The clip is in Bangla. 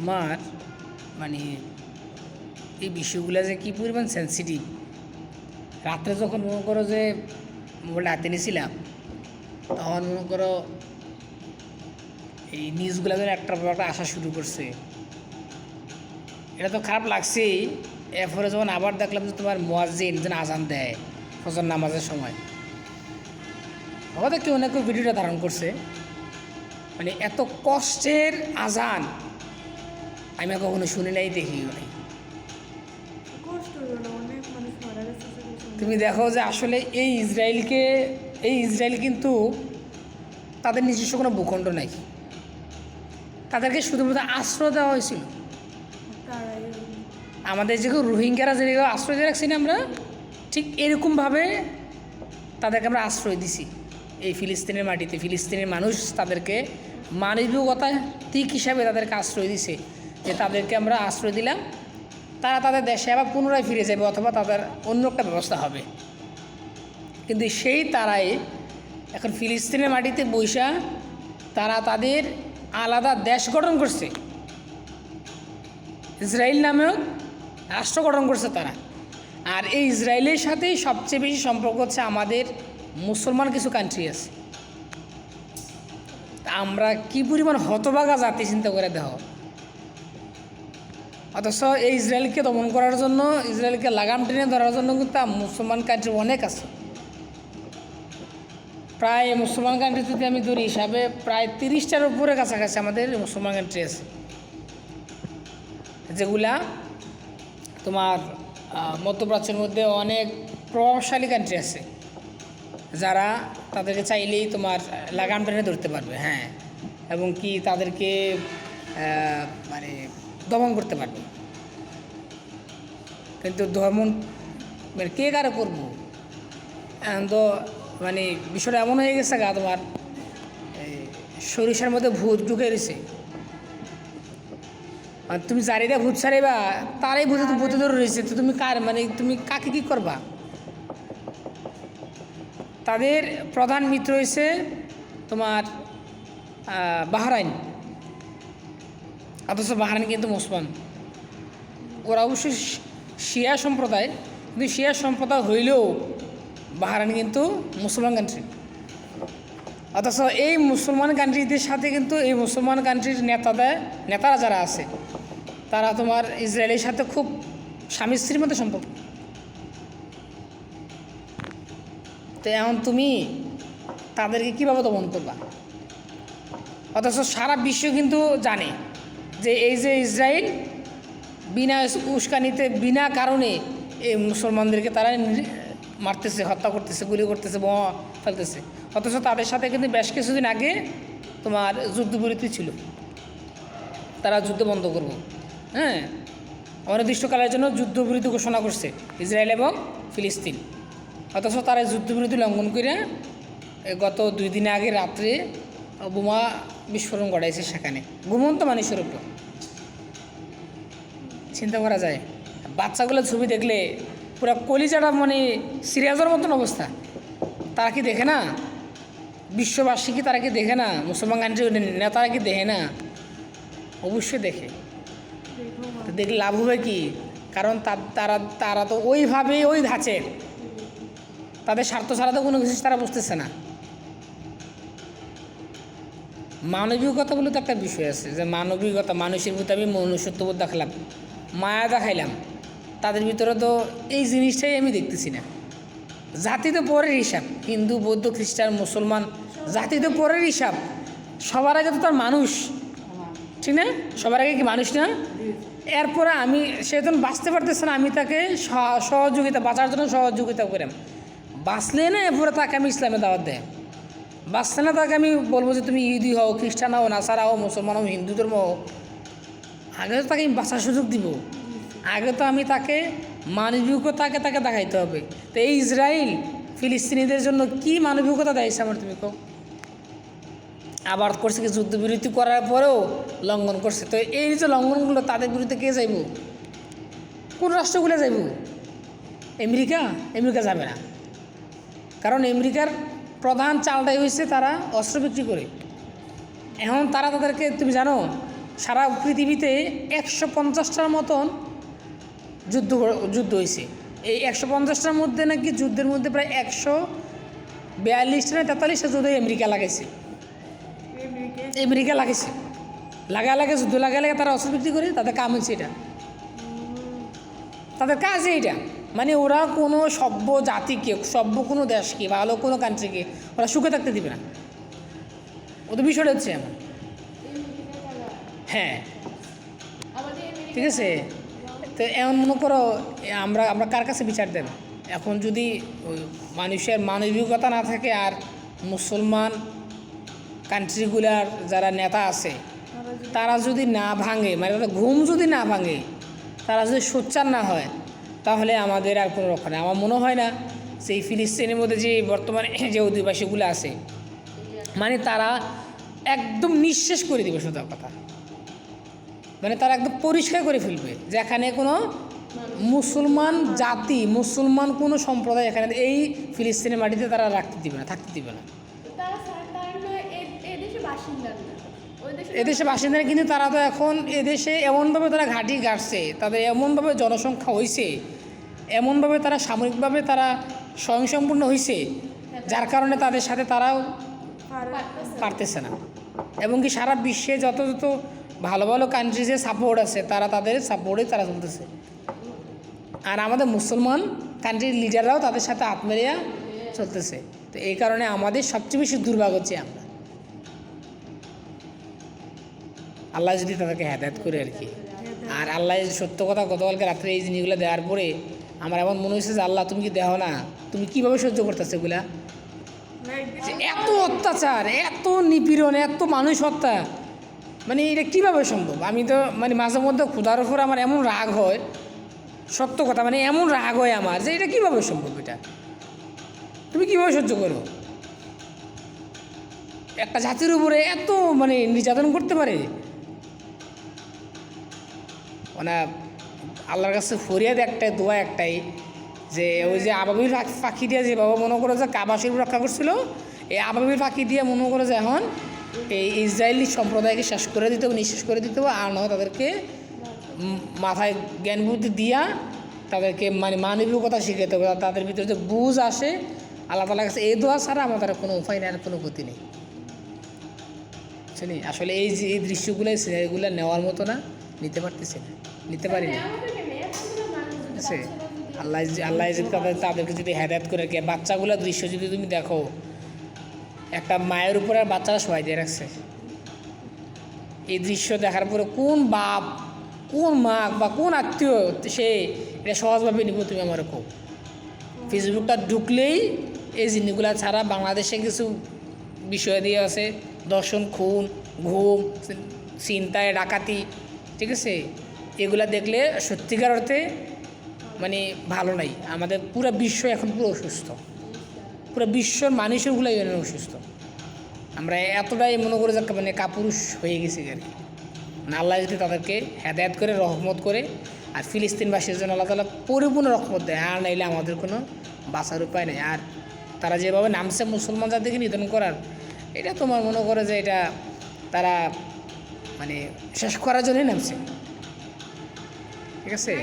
তোমার মানে এই বিষয়গুলো যে কী পরিমাণ সেন্সিটিভ রাত্রে যখন মনে করো যে মোবাইলটা হাতে নিয়েছিলাম, তখন মনে করো এই নিউজগুলো যেন একটার পর একটা আসা শুরু করছে। এটা তো খারাপ লাগছেই। এরপরে যখন আবার দেখলাম যে তোমার মোয়াজিন যেন আজান দেয় ফজর নামাজের সময়। হয়তো কেউ কেউ ভিডিওটা ধারণ করছে। মানে এত কষ্টের আজান আমি কখনো শুনি নাই দেখি নাই। তুমি দেখো যে আসলে এই ইসরায়েলকে এই ইসরায়েল কিন্তু তাদের নিজস্ব কোনো ভূখণ্ড নাই। তাদেরকে শুধুমাত্র আশ্রয় দেওয়া হয়েছিল। আমাদের যেগুলো রোহিঙ্গারা যেগুলো আশ্রয় দিয়ে রাখছি না আমরা ঠিক এরকমভাবে তাদেরকে আমরা আশ্রয় দিছি। এই ফিলিস্তিনের মাটিতে ফিলিস্তিনের মানুষ তাদেরকে মানবিকতা দিক হিসাবে তাদেরকে আশ্রয় দিছে। যে তাদেরকে আমরা আশ্রয় দিলাম, তারা তাদের দেশে আবার পুনরায় ফিরে যাবে অথবা তাদের অন্য একটা ব্যবস্থা হবে। কিন্তু সেই তারাই এখন ফিলিস্তিনের মাটিতে বৈশা তারা তাদের আলাদা দেশ গঠন করছে। ইসরায়েল নামেও রাষ্ট্র গঠন করছে তারা। আর এই ইসরায়েলের সাথেই সবচেয়ে বেশি সম্পর্ক হচ্ছে আমাদের মুসলমান কিছু কান্ট্রি আছে। আমরা কি পরিমাণ হতবাগা জাতি চিন্তা করে দেখো? অথচ এই ইসরায়েলকে দমন করার জন্য, ইসরায়েলকে লাগাম টেনে ধরার জন্য কিন্তু মুসলমান কান্ট্রি অনেক আছে। প্রায় মুসলমান কান্ট্রি যদি আমি ধরি, হিসাবে প্রায় তিরিশটার উপরে কাছাকাছি আমাদের মুসলমান কান্ট্রি আছে। যেগুলা তোমার মধ্যপ্রাচ্যের মধ্যে অনেক প্রভাবশালী কান্ট্রি আছে। যারা তাদেরকে চাইলেই তোমার লাগাম টেনে ধরতে পারবে হ্যাঁ। এবং কি তাদেরকে মানে দমন করতে পারবে কিন্তু দমন মানে কে কারে করব? এখন তো মানে বিষয়টা এমন হয়ে গেছে গা তোমার সরিষার মধ্যে ভূত ঢুকে রয়েছে। আর তুমি চারিটা ভূত ছাড়িবা তারাই ভূতে ভূতে ধরে রয়েছে, তো তুমি কার মানে তুমি কাকে কি করবা? তাদের প্রধান মিত্র হয়েছে তোমার বাহরাইন। অথচ বাহরাইন কিন্তু মুসলমান। ওরা অবশ্যই শিয়া সম্প্রদায়, কিন্তু শিয়া সম্প্রদায় হইলেও বাহরাইন কিন্তু মুসলমান কান্ট্রি অথচ এই মুসলমান কান্ট্রিদের সাথে কিন্তু এই মুসলমান কান্ট্রির নেতাদের নেতারা যারা আছে, তারা তোমার ইসরায়েলের সাথে খুব স্বামী স্ত্রীর মধ্যে সম্পর্ক। তো এখন তুমি তাদেরকে কীভাবে দমন করবা? অথচ সারা বিশ্ব কিন্তু জানে। যে এই যে ইসরায়েল বিনা উস্কানিতে, বিনা কারণে এই মুসলমানদেরকে তারা মারতেছে, হত্যা করতেছে, গুলি করতেছে, বোমা ফেলতেছে। অথচ তাদের সাথে কিন্তু বেশ কিছুদিন আগে তোমার যুদ্ধবিরতি ছিল। তারা যুদ্ধ বন্ধ করব। হ্যাঁ? অনির্দিষ্টকালের জন্য যুদ্ধবিরতি ঘোষণা করছে ইসরায়েল এবং ফিলিস্তিন। অথচ তারা যুদ্ধবিরতি লঙ্ঘন করে গত দুই দিন আগে রাত্রে বোমা বিস্ফোরণ ঘটাইছে সেখানে। ঘুমন্ত মানুষের উপর। চিন্তা করা যায়। বাচ্চাগুলো ছবি দেখলে পুরো কলিজাটা মানে সিরিয়াসের মতন অবস্থা। তারা কি দেখে না? বিশ্ববাসী কি তারা কি দেখে না? মুসলমান কান্ট্রি নেতারা কি দেখে না? অবশ্যই দেখে। দেখলে লাভ হবে কি? কারণ তারা তারা তো ওইভাবেই ওই ধাঁচের। তাদের স্বার্থ ছাড়া তো কোনো কিছু তারা বুঝতেছে না। মানবিকতা বলে তো একটা বিষয় আছে যে মানবিকতা, মানুষের প্রতি আমি মনুষ্যত্ববোধ দেখালাম। মায়া দেখাইলাম। তাদের ভিতরে তো এই জিনিসটাই আমি দেখতেছি না। জাতি তো পরের হিসাব। হিন্দু, বৌদ্ধ, খ্রিস্টান, মুসলমান, জাতি তো পরের হিসাব। সবার আগে তো তার মানুষ। ঠিক না? সবার আগে কি মানুষ না? এরপরে আমি, সে বাঁচতে পারতেছে না, আমি তাকে সহযোগিতা, বাঁচার জন্য সহযোগিতা করাম বাঁচলে না, এরপরে তাকে আমি ইসলামে দাওয়াত দেয় বাঁচতে না, তাকে আমি বলব যে, তুমি ইহুদি হও, খ্রিস্টান হও, নাসারা হও, মুসলমান হও, হিন্দু ধর্ম হও। আগে তো তাকে আমি বাঁচার সুযোগ দিব। আগে তো আমি তাকে মানবিকতাকে তাকে দেখাইতে হবে। তো এই ইসরায়েল ফিলিস্তিনিদের জন্য কি মানবিকতা দেয়ছে আমার তুমি কো আবার করছে কি যুদ্ধবিরতি করার পরেও লঙ্ঘন করছে। তো এই যে লঙ্ঘনগুলো তাদের বিরুদ্ধে কে যাইব? কোন রাষ্ট্রগুলো যাইব? আমেরিকা? আমেরিকা যাবে না। কারণ আমেরিকার প্রধান চালটাই হয়েছে তারা অস্ত্র বিক্রি করে। এখন তারা তাদেরকে, তুমি জানো সারা পৃথিবীতে একশো পঞ্চাশটার মতন যুদ্ধ যুদ্ধ হয়েছে এই একশো পঞ্চাশটার মধ্যে নাকি যুদ্ধের মধ্যে প্রায় একশো বিয়াল্লিশটা না তেতাল্লিশটা যুদ্ধ আমেরিকা লাগাইছে। আমেরিকা লাগাইছে। লাগা লাগে যুদ্ধ লাগা লাগে তারা অস্ত্র করে তাদের কাম হচ্ছে এটা। তাদের কাজ এইটা। মানে ওরা কোনো সভ্য জাতিকে, সভ্য কোনো দেশকে, ভালো কোনো কান্ট্রিকে ওরা সুখে থাকতে দিবে না। ওদের বিষয়টা হচ্ছে এমন। হ্যাঁ। ঠিক আছে? তো এমন মনে করো আমরা আমরা কার কাছে বিচার দেব? এখন যদি মানুষের মানবিকতা না থাকে আর মুসলমান কান্ট্রিগুলার যারা নেতা আছে তারা যদি না ভাঙে মানে তাদের ঘুম যদি না ভাঙে তারা যদি সোচ্চার না হয় তাহলে আমাদের আর কোনো রক্ষা নেই। আমার মনে হয় না সেই ফিলিস্তিনের মধ্যে যে বর্তমানে যে অধিবাসীগুলো আছে মানে তারা একদম নিঃশেষ করে দেবে সোজা কথা। মানে তারা একদম পরিষ্কার করে ফেলবে যেখানে কোনো মুসলমান জাতি মুসলমান কোনো সম্প্রদায় এখানে এই ফিলিস্তিনের মাটিতে তারা রাখতে দিবে না থাকতে দিবে না। তারা স্যার তারা নয় এ- এদেশে বাসিন্দা না। ওই দেশে এদেশে বাসিন্দারা কিন্তু তারা তো এখন এদেশে এমনভাবে তারা ঘাঁটি গাড়ছে তাদের এমনভাবে জনসংখ্যা হয়েছে এমনভাবে তারা সামরিকভাবে তারা স্বয়ংসম্পূর্ণ হয়েছে যার কারণে তাদের সাথে তারাও পারতেছে না। এবং কি সারা বিশ্বে যত যত ভালো ভালো কান্ট্রিজে সাপোর্ট আছে, তারা তাদের সাপোর্টে তারা চলতেছে। আর আমাদের মুসলমান কান্ট্রির লিডাররাও তাদের সাথে হাত মেরিয়া চলতেছে। তো এই কারণে আমাদের সবচেয়ে বেশি দুর্ভাগ্য হচ্ছে আমরা। আল্লাহ যদি তাদেরকে হেদায়ত করে আর কি। আর আল্লাহ সত্য কথা গতকালকে রাত্রে এই জিনিসগুলো দেওয়ার পরে আমার এমন মনে হয়েছে যে, আল্লাহ, তুমি কি দেহ না? তুমি কীভাবে সহ্য করতেছো এগুলা? এত অত্যাচার, এত নিপীড়ন, এত মানুষ হত্যা। মানে এটা কীভাবে সম্ভব? আমি তো মানে মাঝে মধ্যে ক্ষুধার ওপর আমার এমন রাগ হয়, সত্য কথা মানে এমন রাগ হয় আমার যে এটা কীভাবে সম্ভব এটা? তুমি কীভাবে সহ্য করো একটা জাতির উপরে এত মানে নির্যাতন করতে পারে? মানে আল্লাহর কাছে ফরিয়াদ একটাই, দোয়া একটাই, যে ওই যে আবাবির পাখ- দিয়ে যে বাবা মনে করে যে কাবা শরীফ রক্ষা করছিল, এই আবাবির পাখি দিয়ে মনে করে যে এখন এই ইসরায়েলি সম্প্রদায়কে শেষ করে দিতে হবে, নিঃশেষ করে দিতে হবে, আর নয় তাদেরকে মাথায় জ্ঞান বুদ্ধি দিয়া তাদেরকে মানে মানবিকতা শিখাতে হবে। তাদের ভিতরে যে বুঝ আসে, আল্লাহ তালার কাছে এই দোয়া ছাড়া আমাদের কোনো উপায় নেই, আর কোনো গতি নেই। বুঝলি আসলে এই যে, এই দৃশ্যগুলো সিনারিগুলো নেওয়ার মতো না, নিতে পারতেছে না, নিতে পারি না। আছে আল্লাহ আল্লাহ তাদের, তাদেরকে যদি হেদায়ত করে কে বাচ্চাগুলো দৃশ্য যদি তুমি দেখো একটা মায়ের উপরে আর বাচ্চারা সবাই দিয়ে রাখছে। এই দৃশ্য দেখার পরে কোন বাপ, কোন মা বা কোন আত্মীয় সে এটা সহজভাবে নিব তুমি আমার কো ফেসবুকটা ঢুকলেই এই জিনিসগুলো ছাড়া বাংলাদেশে কিছু বিষয় দিয়ে আছে, দর্শন, খুন, ঘুম, চিন্তায় ডাকাতি, ঠিক আছে? এগুলা দেখলে সত্যিকার অর্থে মানে ভালো নাই। আমাদের পুরো বিশ্ব এখন পুরো অসুস্থ। পুরো বিশ্বর মানুষেরগুলো এখানে অসুস্থ। আমরা এতটাই মনে করে যে মানে কাপুরুষ হয়ে গেছি আর কি। মানে আল্লাহ যদি তাদেরকে হেদায়ত করে, রহমত করে, আর ফিলিস্তিনবাসীর জন্য আল্লাহ তালা পরিপূর্ণ রহমত দেয়। আর নাইলে আমাদের কোনো বাঁচার উপায় নেই। আর তারা যেভাবে নামছে মুসলমান জাতিকে নিধন করার, এটা তোমার মনে করে যে এটা তারা মানে শেষ করার জন্যই নামছে। ঠিক আছে?